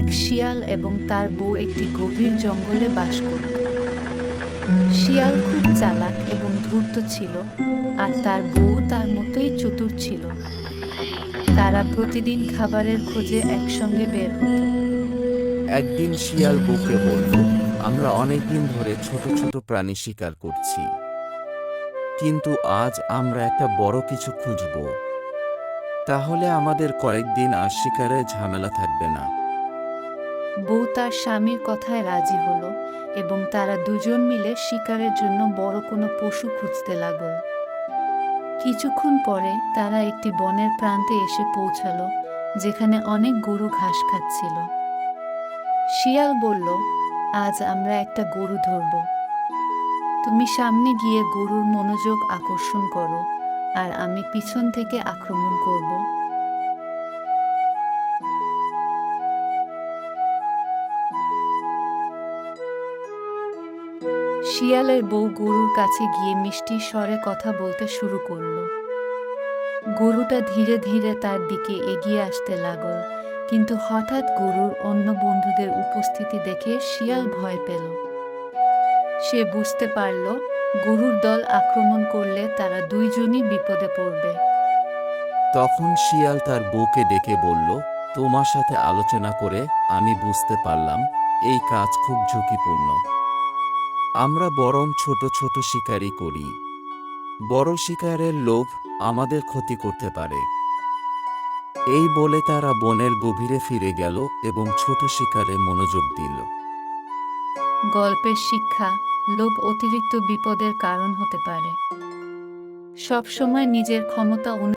এক শিয়াল এবং তার বউ একটি গভীর জঙ্গলে বাস করত। শিয়াল খুব চালাক এবং ধূর্ত ছিল, আর তার বউ তার মতোই চতুর ছিল। তারা প্রতিদিন খাবারের খোঁজে একসঙ্গে বের হতো। একদিন শিয়াল বুকে বলল, আমরা অনেকদিন ধরে ছোট ছোট প্রাণী শিকার করছি। কিন্তু আজ আমরা একটা বড় কিছু খুঁজব। তাহলে আমাদের কয়েকদিন আর শিকারে ঝামেলা থাকবে না। বউ তার স্বামীর কথায় রাজি হলো এবং তারা দুজন মিলে শিকারের জন্য বড় কোনো পশু খুঁজতে লাগল। কিছুক্ষণ পরে তারা একটি বনের প্রান্তে এসে পৌঁছালো, যেখানে অনেক গরু ঘাস খাচ্ছিল। শিয়াল বলল, আজ আমরা একটা গরু ধরব। তুমি সামনে গিয়ে গরুর মনোযোগ আকর্ষণ করো, আর আমি পিছন থেকে আক্রমণ করব। শিয়ালের বউ গরুর কাছে গিয়ে মিষ্টি স্বরে কথা বলতে শুরু করল। গরুটা ধীরে ধীরে তার দিকে এগিয়ে আসতে লাগল, কিন্তু হঠাৎ গরুর অন্য বন্ধুদের উপস্থিতি দেখে শিয়াল ভয় পেল। সে বুঝতে পারল, গরুর দল আক্রমণ করলে তারা দুইজনই বিপদে পড়বে। তখন শিয়াল তার বউকে ডেকে বলল, তোমার সাথে আলোচনা করে আমি বুঝতে পারলাম, এই কাজ খুব ঝুঁকিপূর্ণ। আমরা বরং ছোট ছোট শিকারই করি। বড় শিকারের লোভ আমাদের ক্ষতি করতে পারে। এই বলে তারা বনের গভীরে ফিরে গেল এবং ছোট শিকারে মনোযোগ দিল। গল্পের শিক্ষা লোভ অতিরিক্ত বিপদের কারণ হতে পারে। সবসময় নিজের ক্ষমতা